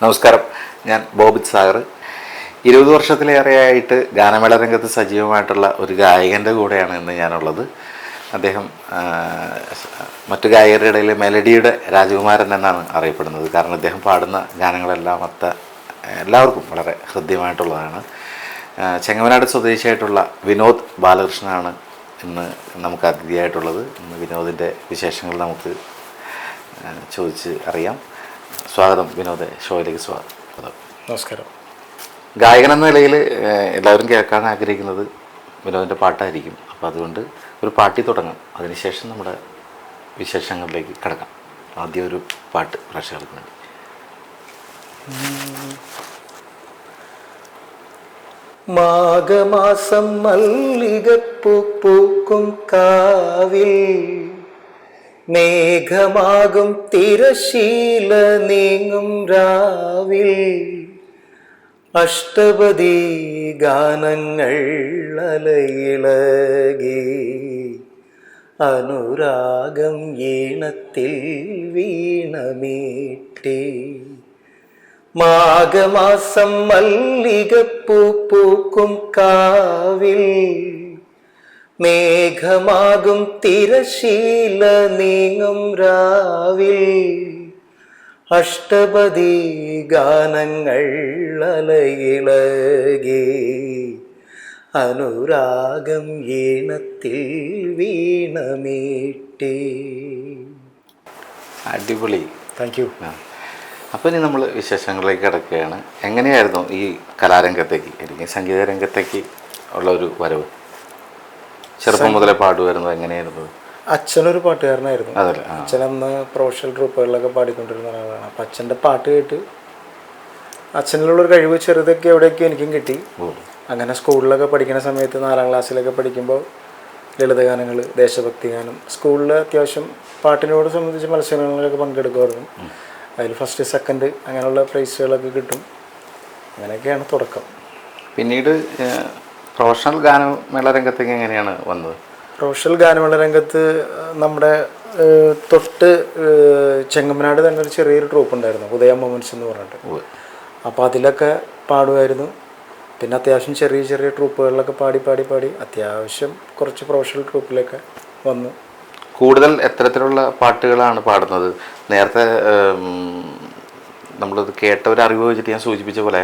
നമസ്കാരം. ഞാൻ ബോബിത് സാഗർ. ഇരുപത് വർഷത്തിലേറെയായിട്ട് ഗാനമേള രംഗത്ത് സജീവമായിട്ടുള്ള ഒരു ഗായകന്റെ കൂടെയാണ് ഇന്ന് ഞാനുള്ളത്. അദ്ദേഹം മറ്റു ഗായകരുടെ ഇടയിൽ മെലഡിയുടെ രാജകുമാരൻ എന്നാണ് അറിയപ്പെടുന്നത്. കാരണം അദ്ദേഹം പാടുന്ന ഗാനങ്ങളെല്ലാം അത്ത എല്ലാവർക്കും വളരെ ഹൃദ്യമായിട്ടുള്ളതാണ്. ചെങ്ങമനാട് സ്വദേശിയായിട്ടുള്ള വിനോദ് ബാലകൃഷ്ണനാണ് ഇന്ന് നമുക്ക് അതിഥിയായിട്ടുള്ളത്. ഇന്ന് വിനോദിന്റെ വിശേഷങ്ങൾ നമുക്ക് ചോദിച്ച് അറിയാം. സ്വാഗതം വിനോദ് ഷോയിലേക്ക് സ്വാഗതം. നമസ്കാരം. ഗായകൻ എന്ന നിലയിൽ എല്ലാവരും കേൾക്കാൻ ആഗ്രഹിക്കുന്നത് വിനോദിന്റെ പാട്ടായിരിക്കും. അപ്പോൾ അതുകൊണ്ട് ഒരു പാട്ടി തുടങ്ങാം. അതിനുശേഷം നമ്മുടെ വിശേഷങ്ങളിലേക്ക് കിടക്കാം. ആദ്യം ഒരു പാട്ട് പ്രേക്ഷകർക്ക് വേണ്ടി. മാഘമാസം മല്ലികപ്പൂ പൂക്കും കാവിൽ മേഘമാകും തിരശീല നീങ്ങും രാവിൽ. അഷ്ടപതി ഗാനങ്ങൾ അലയിളകി. അനുരാഗം ഈണത്തിൽ വീണമീട്ടി. മാഘമാസം മല്ലികപ്പൂ പൂക്കും കാവിൽ. മേഘമാകും തിരശീല നീങ്ങും രാവിൽ. അഷ്ടപതി ഗാനങ്ങൾ അലയിളകി. അനുരാഗം ഈണത്തിൽ വീണമീട്ടി. അടിപൊളി. താങ്ക് യു അപ്പോൾ ഇനി നമ്മൾ വിശേഷങ്ങളിലേക്ക് കിടക്കുകയാണ്. എങ്ങനെയായിരുന്നു ഈ കലാരംഗത്തേക്ക് അല്ലെങ്കിൽ സംഗീത രംഗത്തേക്ക് ഉള്ള ഒരു വരവ്? ചെറുപ്പം മുതലേ പാടുമായിരുന്നു എങ്ങനെയായിരുന്നു? അച്ഛനൊരു പാട്ടുകാരനായിരുന്നു. അച്ഛനന്ന് അച്ഛൻ അന്ന് പ്രൊഫഷണൽ ട്രൂപ്പുകളിലൊക്കെ പാടിക്കൊണ്ടിരുന്ന ഒരാളാണ്. അപ്പം അച്ഛന്റെ പാട്ട് കേട്ട് അച്ഛനിലുള്ളൊരു കഴിവ് ചെറുതൊക്കെ എവിടെയൊക്കെ എനിക്കും കിട്ടി. അങ്ങനെ സ്കൂളിലൊക്കെ പഠിക്കുന്ന സമയത്ത് നാലാം ക്ലാസ്സിലൊക്കെ പഠിക്കുമ്പോൾ ലളിതഗാനങ്ങൾ ദേശഭക്തി ഗാനം. സ്കൂളിൽ അത്യാവശ്യം പാട്ടിനോട് സംബന്ധിച്ച് മത്സരങ്ങളിലൊക്കെ പങ്കെടുക്കുമായിരുന്നു. അതിൽ ഫസ്റ്റ് സെക്കൻഡ് അങ്ങനെയുള്ള പ്രൈസുകളൊക്കെ കിട്ടും. അങ്ങനെയൊക്കെയാണ് തുടക്കം. പിന്നീട് പ്രൊഫഷണൽ ഗാനമേള രംഗത്തേക്ക് എങ്ങനെയാണ് വന്നത്? പ്രൊഫഷണൽ ഗാനമേള രംഗത്ത് നമ്മുടെ തൊട്ട് ചെങ്ങമ്പനാട് ചെങ്ങമ്മനാട് തന്നെ ഒരു ചെറിയൊരു ട്രൂപ്പ് ഉണ്ടായിരുന്നു ഉദയ മോമൻസ് എന്ന് പറഞ്ഞിട്ട്. അപ്പം അപ്പോൾ അതിലൊക്കെ പാടുമായിരുന്നു. പിന്നെ അത്യാവശ്യം ചെറിയ ചെറിയ ട്രൂപ്പുകളിലൊക്കെ പാടി പാടി പാടി അത്യാവശ്യം കുറച്ച് പ്രൊഫഷണൽ ട്രൂപ്പിലൊക്കെ വന്നു. കൂടുതൽ എത്തരത്തിലുള്ള പാട്ടുകളാണ് പാടുന്നത്. നേരത്തെ നമ്മളത് കേട്ട ഒരു അറിവ് വെച്ചിട്ട് ഞാൻ സൂചിപ്പിച്ച പോലെ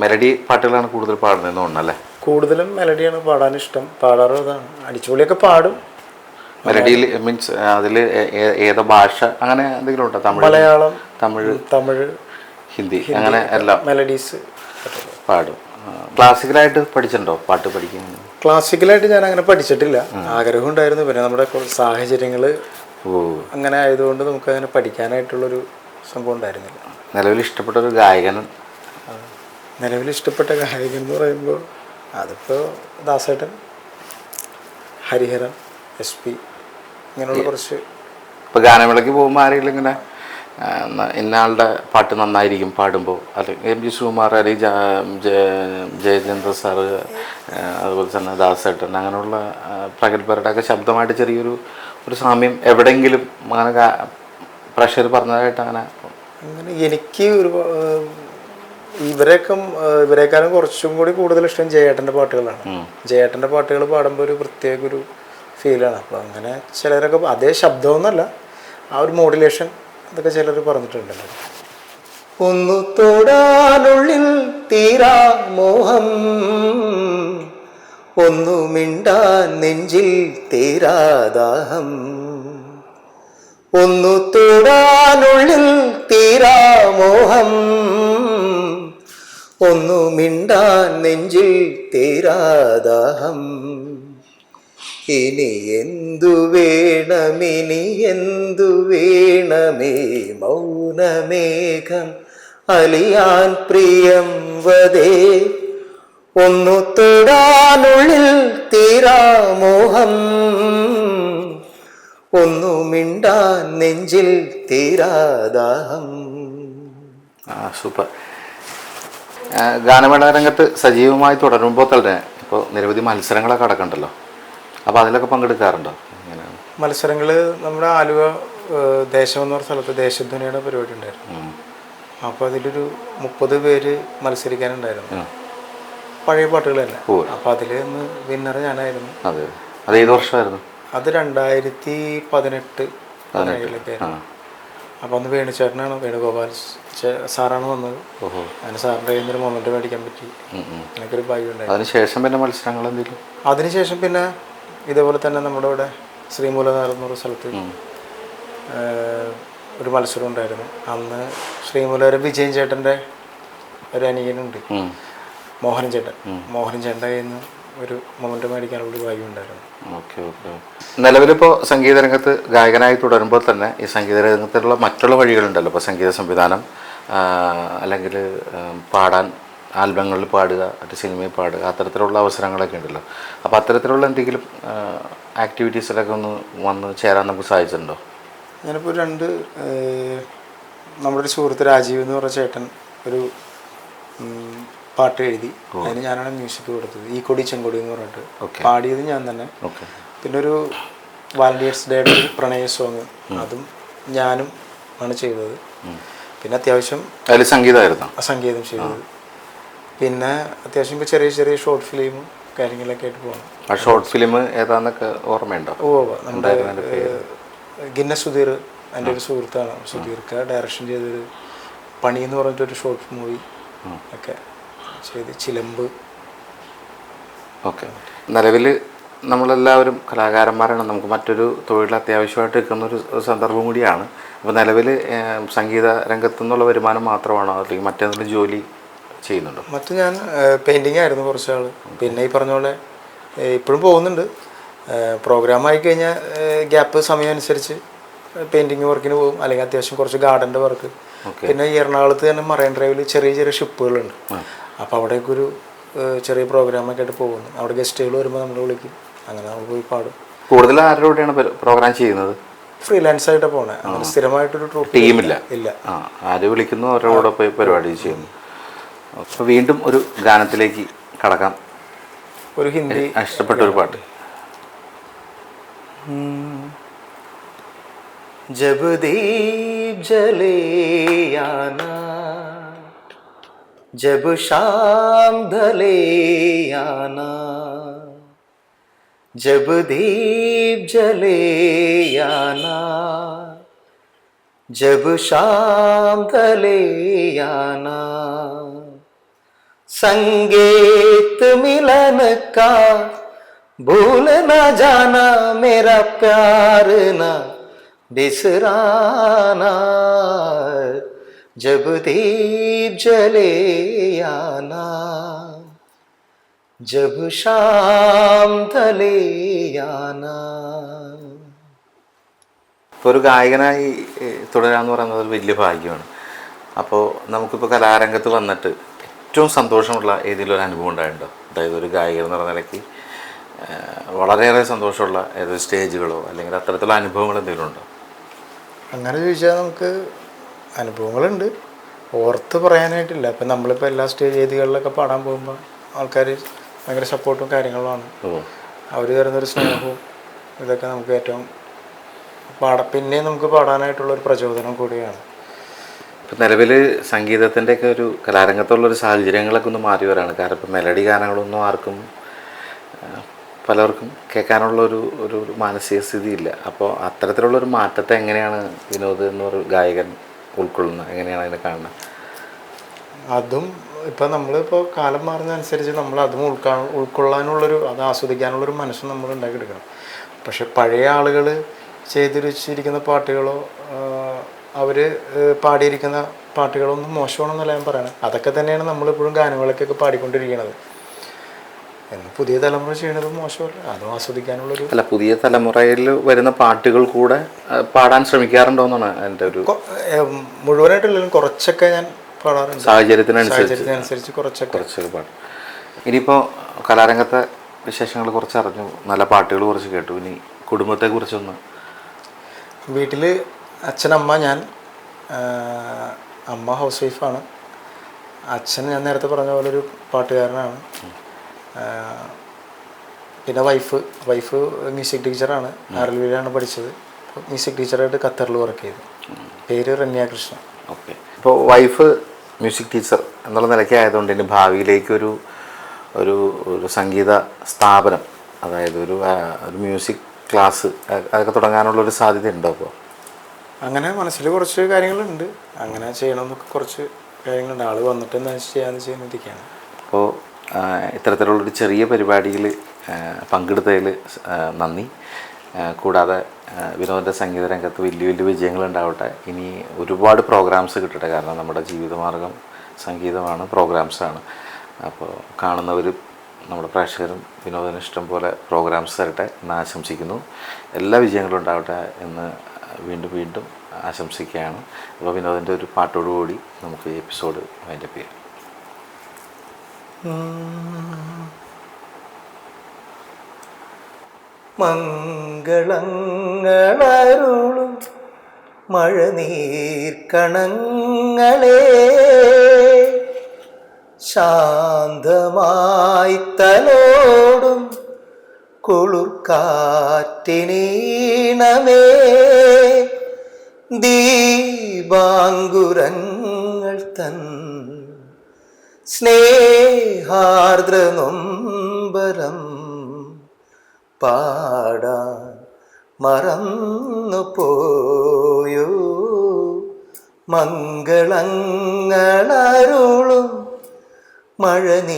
മെലഡി പാട്ടുകളാണ് കൂടുതൽ പാടുന്നതെന്ന് തോന്നുന്നല്ലേ? കൂടുതലും മെലഡിയാണ് പാടാൻ ഇഷ്ടം. പാടാറും അതാണ് അടിച്ചുപൊളിയൊക്കെ പാടും. മെലഡിയിൽ മീൻസ് അതിൽ ഏതോ ഭാഷ അങ്ങനെ എന്തെങ്കിലും ഉണ്ടോ? തമിഴ് മലയാളം തമിഴ് തമിഴ് ഹിന്ദി അങ്ങനെ എല്ലാം മെലഡീസ് പാടും. ക്ലാസിക്കലായിട്ട് പഠിച്ചിട്ടുണ്ടോ പാട്ട് പഠിക്കാൻ? ക്ലാസിക്കലായിട്ട് ഞാൻ അങ്ങനെ പഠിച്ചിട്ടില്ല. ആഗ്രഹം ഉണ്ടായിരുന്നു. പിന്നെ നമ്മുടെ സാഹചര്യങ്ങൾ ഓ. അങ്ങനെ ആയതുകൊണ്ട് നമുക്ക് അങ്ങനെ പഠിക്കാനായിട്ടുള്ളൊരു സംഭവം ഉണ്ടായിരുന്നില്ല. നിലവിൽ ഇഷ്ടപ്പെട്ട ഒരു ഗായകൻ നിലവിൽ ഇഷ്ടപ്പെട്ട ഗായകൻ എന്ന് പറയുമ്പോൾ അതിപ്പോൾ ദാസേട്ടൻ ഹരിഹരൻ എസ് പി ഇങ്ങനെയുള്ള കുറച്ച് ഇപ്പോൾ ഗാനമേളയ്ക്ക് പോകുമ്പോൾ ആരെങ്കിലും ഇങ്ങനെ ആ, ന- ഇന്ന ആളുടെ പാട്ട് നന്നായിരിക്കും പാടുമ്പോൾ അല്ലെങ്കിൽ എം ജി സുകുമാർ അല്ലെങ്കിൽ ജയചന്ദ്ര സാറ് അതുപോലെ തന്നെ ദാസേട്ടൻ അങ്ങനെയുള്ള ആ, പ്രഗത്ഭരുടെ ഒക്കെ ശബ്ദമായിട്ട് ചെറിയൊരു ഒരു സാമ്യം എവിടെയെങ്കിലും അങ്ങനെ പ്രഷർ പറഞ്ഞതായിട്ട് അങ്ങനെ അങ്ങനെ എനിക്ക് ഒരു ഇവരെയൊക്കെ ഇവരെക്കാളും കുറച്ചും കൂടി കൂടുതൽ ഇഷ്ടം ജയേട്ടന്റെ പാട്ടുകളാണ്. ജയേട്ടന്റെ പാട്ടുകൾ പാടുമ്പോൾ ഒരു പ്രത്യേക ഒരു ഫീലാണ്. അപ്പോൾ അങ്ങനെ ചിലരൊക്കെ അതേ ശബ്ദമൊന്നുമല്ല ആ ഒരു മോഡുലേഷൻ അതൊക്കെ ചിലർ പറഞ്ഞിട്ടുണ്ടല്ലോ. ഒന്നു തൊടാനുള്ളിൽ തീരാ മോഹം ഒന്നു മിണ്ടാൻ നെഞ്ചിൽ തീരാദാഹം ഒന്നു തൊടാനുള്ളിൽ തീരാ മോഹം ഒന്നു മിണ്ടാൻ നെഞ്ചിൽ തീരാദാഹം. ഇനി എന്തു വേണമിനി എന്തു വേണമേ മൗനമേഘം അലിയാൻ പ്രിയം വദേ ഒന്നു തൊടാനുള്ളിൽ തീരാമോഹം ഒന്നു മിണ്ടാൻ നെഞ്ചിൽ തീരാദാഹം. ആ സൂപ്പർ. ഗാനമേള രംഗത്ത് സജീവമായി തുടരുമ്പോൾ തന്നെ ഇപ്പോൾ നിരവധി മത്സരങ്ങളൊക്കെ അടക്കണ്ടല്ലോ. അപ്പോൾ അതിലൊക്കെ പങ്കെടുക്കാറുണ്ടോ? മത്സരങ്ങൾ നമ്മുടെ ആലുവ ദേശം എന്ന് പറഞ്ഞ സ്ഥലത്ത് ദേശധ്വനിയുടെ പരിപാടി ഉണ്ടായിരുന്നു. അപ്പോൾ അതിലൊരു മുപ്പത് പേര് മത്സരിക്കാനുണ്ടായിരുന്നു. പഴയ പാട്ടുകൾ തന്നെ. അപ്പോൾ അതിൽ നിന്ന് വിന്നർ ഞാനായിരുന്നു. അതെ. ഏത് വർഷമായിരുന്നു? അത് രണ്ടായിരത്തി പതിനെട്ട് അപ്പോൾ അന്ന് വേണുചേട്ടനാണ് വേണുഗോപാൽ സാറാണ് വന്നത്. അങ്ങനെ സാറിന്റെ കയ്യിൽ നിന്ന് മൊമെന്റ് മേടിക്കാൻ പറ്റി. എനിക്കൊരു ഭാഗ്യം ഉണ്ടായി അതിനുശേഷം പിന്നെ മത്സരങ്ങൾ എന്തെങ്കിലും? അതിനുശേഷം പിന്നെ ഇതേപോലെ തന്നെ നമ്മുടെ ഇവിടെ ശ്രീമൂലനാർ എന്നൊരു സ്ഥലത്ത്. ഒരു മത്സരം ഉണ്ടായിരുന്നു. അന്ന് ശ്രീമൂലവരെ വിജയൻ ചേട്ടന്റെ ഒരു അനിയനുണ്ട്. മോഹൻ ചേട്ടൻ. മോഹൻ ചേട്ടന്റെ കയ്യിൽ നിന്ന് ഒരു മൊമെന്റ് മേടിക്കാനുള്ള ഒരു ഭാഗ്യം ഉണ്ടായിരുന്നു. ഓക്കെ ഓക്കെ നിലവിലിപ്പോൾ സംഗീത രംഗത്ത് ഗായകനായി തുടരുമ്പോൾ തന്നെ ഈ സംഗീത രംഗത്തുള്ള മറ്റുള്ള വഴികളുണ്ടല്ലോ. ഇപ്പോൾ സംഗീത സംവിധാനം അല്ലെങ്കിൽ പാടാൻ ആൽബങ്ങളിൽ പാടുക മറ്റു സിനിമയിൽ പാടുക അത്തരത്തിലുള്ള അവസരങ്ങളൊക്കെ ഉണ്ടല്ലോ. അപ്പോൾ അത്തരത്തിലുള്ള എന്തെങ്കിലും ആക്ടിവിറ്റീസിലൊക്കെ ഒന്ന് വന്ന് ചേരാൻ നമുക്ക് സാധിച്ചിട്ടുണ്ടോ? ഞാനിപ്പോൾ രണ്ട് നമ്മുടെ ഒരു സുഹൃത്ത് രാജീവ് എന്ന് പറഞ്ഞ ചേട്ടൻ ഒരു പാട്ട് എഴുതി അതിന് ഞാനാണ് മ്യൂസിക് കൊടുത്തത്. ഈ കൊടി ചെങ്കൊടി എന്ന് പറഞ്ഞിട്ട്. പാടിയത് ഞാൻ തന്നെ. പിന്നെ ഒരു വാലന്റിയേഴ്സ് ഡേയുടെ ഒരു പ്രണയ സോങ് അതും ഞാനും ആണ് ചെയ്തത്. പിന്നെ അത്യാവശ്യം സംഗീതമായിരുന്നു? സംഗീതമായിരുന്നോ സംഗീതം ചെയ്തത്. പിന്നെ അത്യാവശ്യം ഇപ്പോൾ ചെറിയ ചെറിയ ഷോർട്ട് ഫിലിമും കാര്യങ്ങളൊക്കെ ആയിട്ട് പോകണം ആ ഷോർട്ട് ഫിലിം ഏതാന്നൊക്കെ ഓർമ്മയുണ്ടോ? ഓ നമ്മുടെ ഗിന്ന സുധീർ എന്റെ ഒരു സുഹൃത്താണ്. സുധീർക്ക് ഡയറക്ഷൻ ചെയ്തൊരു പണി എന്ന് പറഞ്ഞിട്ടൊരു ഷോർട്ട് മൂവി ഒക്കെ. ചെയ്ത് ചിലമ്പ്. ഓക്കെ. നിലവിൽ നമ്മളെല്ലാവരും കലാകാരന്മാരാണ്. നമുക്ക് മറ്റൊരു തൊഴിൽ അത്യാവശ്യമായിട്ട് നിൽക്കുന്ന ഒരു സന്ദർഭം കൂടിയാണ്. അപ്പോൾ നിലവിൽ സംഗീത രംഗത്തു നിന്നുള്ള വരുമാനം മാത്രമാണോ? അല്ലെങ്കിൽ മറ്റേതെങ്കിലും ജോലി ചെയ്യുന്നുണ്ടോ? മറ്റു ഞാൻ പെയിന്റിങ് ആയിരുന്നു കുറച്ച് ആൾ പിന്നെ ഈ പറഞ്ഞ പോലെ ഇപ്പോഴും പോകുന്നുണ്ട്. പ്രോഗ്രാം ആയി കഴിഞ്ഞാൽ ഗ്യാപ്പ് സമയം അനുസരിച്ച് പെയിന്റിങ് വർക്കിന് പോകും. അല്ലെങ്കിൽ അത്യാവശ്യം കുറച്ച് ഗാർഡന്റെ വർക്ക് പിന്നെ ഈ എറണാകുളത്ത് തന്നെ മറൈൻ ഡ്രൈവിൽ ചെറിയ ചെറിയ ഷിപ്പുകളുണ്ട്. അപ്പോൾ അവിടേക്ക് ഒരു ചെറിയ പ്രോഗ്രാമൊക്കെ ആയിട്ട് പോകുന്നു. അവിടെ ഗസ്റ്റുകൾ വരുമ്പോൾ നമ്മൾ വിളിക്കും. അങ്ങനെ നമ്മൾ പോയി പാടും. കൂടുതൽ ആരുടെ കൂടെയാണ് പ്രോഗ്രാം ചെയ്യുന്നത്? ഫ്രീലാൻസ് ആയിട്ട് പോണേ. അങ്ങനെ സ്ഥിരമായിട്ടൊരു ട്രൂപ്പ് ടീമില്ല ഇല്ല. ആര് വിളിക്കുന്നു അവരുടെ കൂടെ പോയി പരിപാടി ചെയ്യുന്നു. അപ്പോൾ വീണ്ടും ഒരു ഗാനത്തിലേക്ക് കടക്കാം. ഒരു ഹിന്ദി ഇഷ്ടപ്പെട്ട ഒരു പാട്ട്. जब दीप जले आना, जब शाम ढले आना, जब दीप जले आना, जब शाम ढले आना, संगीत मिलन का, भूल ना जाना मेरा प्यार ना। बिसराना जब दीप जले आना जब शाम ढले आना ഇപ്പോൾ ഒരു ഗായകനായി ഏഹ്, തുടരാന്ന് പറയുന്നത് ഒരു വലിയ ഭാഗ്യമാണ് അപ്പോൾ നമുക്കിപ്പോൾ കലാരംഗത്ത് വന്നിട്ട് ഏറ്റവും സന്തോഷമുള്ള ഏതെങ്കിലും ഒരു അനുഭവം ഉണ്ടായിട്ടുണ്ടോ അതായത് ഒരു ഗായകൻ എന്ന് പറഞ്ഞ നിലയ്ക്ക് ഏഹ്, വളരെയേറെ സന്തോഷമുള്ള ഏതൊരു സ്റ്റേജുകളോ അല്ലെങ്കിൽ അത്തരത്തിലുള്ള അനുഭവങ്ങൾ എന്തെങ്കിലും ഉണ്ടോ അങ്ങനെ ചോദിച്ചാൽ നമുക്ക് അനുഭവങ്ങളുണ്ട്. ഓർത്ത് പറയാനായിട്ടില്ല. ഇപ്പം നമ്മളിപ്പോൾ എല്ലാ സ്റ്റേജ് വേദികളിലൊക്കെ പാടാൻ പോകുമ്പോൾ ആൾക്കാർ ഭയങ്കര സപ്പോർട്ടും കാര്യങ്ങളുമാണ് അവർ തരുന്നൊരു സ്നേഹവും ഇതൊക്കെ നമുക്ക് ഏറ്റവും പാട പിന്നെ നമുക്ക് പാടാനായിട്ടുള്ള ഒരു പ്രചോദനം കൂടിയാണ്. ഇപ്പം നിലവിൽ സംഗീതത്തിന്റെയൊക്കെ ഒരു കലാരംഗത്തുള്ള ഒരു സാഹചര്യങ്ങളൊക്കെ ഒന്ന് മാറി വരാണ് കാരണം ഇപ്പം മെലഡി ഗാനങ്ങളൊന്നും ആർക്കും പലർക്കും കേൾക്കാനുള്ള ഒരു ഒരു മാനസിക സ്ഥിതി ഇല്ല അപ്പോൾ അത്തരത്തിലുള്ള ഒരു മാറ്റത്തെ എങ്ങനെയാണ് വിനോദ് എന്ന് പറയുന്ന ഗായകൻ ഉൾക്കൊള്ളുന്നത്? എങ്ങനെയാണ് അതിനെ കാണുന്നത്? അതും ഇപ്പം നമ്മളിപ്പോൾ കാലം മാറുന്നതനുസരിച്ച് നമ്മൾ അതും ഉൾക്കാ ഉൾക്കൊള്ളാനുള്ളൊരു അത് ആസ്വദിക്കാനുള്ളൊരു മനസ്സും നമ്മൾ ഉണ്ടാക്കിയെടുക്കണം. പക്ഷെ പഴയ ആളുകൾ ചെയ്തിരിച്ചിരിക്കുന്ന പാട്ടുകളോ അവർ പാടിയിരിക്കുന്ന പാട്ടുകളൊന്നും മോശമാണെന്നല്ല ഞാൻ പറയണത്. അതൊക്കെ തന്നെയാണ് നമ്മളിപ്പോഴും ഗാനങ്ങളൊക്കെ പാടിക്കൊണ്ടിരിക്കുന്നത് എന്ന് പുതിയ തലമുറ ചെയ്യണത് മോശമല്ല. അതും ആസ്വദിക്കാനുള്ളൊരു അല്ല പുതിയ തലമുറയിൽ വരുന്ന പാട്ടുകൾ കൂടെ പാടാൻ ശ്രമിക്കാറുണ്ടോ എന്നാണ് എന്റെ ഒരു മുഴുവനായിട്ടുള്ള മുഴുവനായിട്ടില്ലെങ്കിലും കുറച്ചൊക്കെ ഞാൻ പാടാറുണ്ട്. സാഹചര്യത്തിനനുസരിച്ച്. കുറച്ചൊക്കെ. കുറച്ചൊക്കെ പാടും. ഇനിയിപ്പോൾ കലാരംഗത്തെ വിശേഷങ്ങൾ കുറച്ച് അറിഞ്ഞു നല്ല പാട്ടുകൾ കുറച്ച് കേട്ടു. ഇനി കുടുംബത്തെ കുറിച്ചൊന്ന്. വീട്ടിൽ അച്ഛനമ്മ ഞാൻ അമ്മ ഹൗസ് വൈഫാണ്. അച്ഛൻ ഞാൻ നേരത്തെ പറഞ്ഞ പോലെ ഒരു പാട്ടുകാരനാണ് പിന്നെ വൈഫ് വൈഫ് മ്യൂസിക് ടീച്ചറാണ് ആർലിവിലാണ് പഠിച്ചത്. മ്യൂസിക് ടീച്ചറായിട്ട് ഖത്തറിൽ വർക്ക് ചെയ്തു. പേര് റമ്യ കൃഷ്ണ ഓക്കെ. ഇപ്പോൾ വൈഫ് മ്യൂസിക് ടീച്ചർ എന്നുള്ള നിലയ്ക്ക് ആയതുകൊണ്ട് ഇനി ഭാവിയിലേക്ക് ഒരു ഒരു സംഗീത സ്ഥാപനം അതായത് ഒരു ഒരു മ്യൂസിക് ക്ലാസ് അതൊക്കെ തുടങ്ങാനുള്ള ഒരു സാധ്യത ഉണ്ടോ അപ്പോൾ അങ്ങനെ മനസ്സിൽ കുറച്ച് കാര്യങ്ങളുണ്ട്. അങ്ങനെ ചെയ്യണമെന്നൊക്കെ കുറച്ച് കാര്യങ്ങളുണ്ട്. ആൾ വന്നിട്ട് എന്താ ചെയ്യാന്ന് ചെയ്യുന്നതൊക്കെയാണ് അപ്പോൾ ഇത്തരത്തിലുള്ളൊരു ചെറിയ പരിപാടിയിൽ പങ്കെടുത്തതിൽ നന്ദി. കൂടാതെ വിനോദ സംഗീത രംഗത്ത് വലിയ വലിയ വിജയങ്ങൾ ഉണ്ടാവട്ടെ ഇനി ഒരുപാട് പ്രോഗ്രാംസ് കിട്ടട്ടെ. കാരണം നമ്മുടെ ജീവിതമാർഗം സംഗീതമാണ് പ്രോഗ്രാംസാണ് അപ്പോൾ കാണുന്നവരും നമ്മുടെ പ്രേക്ഷകരും വിനോദന ഇഷ്ടം പോലെ പ്രോഗ്രാംസ് തരട്ടെ എന്ന് ആശംസിക്കുന്നു. എല്ലാ വിജയങ്ങളും ഉണ്ടാവട്ടെ എന്ന് വീണ്ടും വീണ്ടും ആശംസിക്കുകയാണ്. അപ്പോൾ വിനോദിന്റെ ഒരു പാട്ടോടുകൂടി നമുക്ക് എപ്പിസോഡ് വൈൻഡപ്പ് ചെയ്യാം. മംഗളങ്ങളരുളും മഴനീർക്കണങ്ങളെ. ശാന്തമായി തലോടും കുളിർക്കാറ്റിനീണമേ. ദീപാങ്കുരങ്ങൾ തൻ സ്നേഹാർദ്ര നൊമ്പരം പാടാൻ മറന്നു പോയോ മംഗളങ്ങളരുളും മഴനീർക്കണങ്ങളേ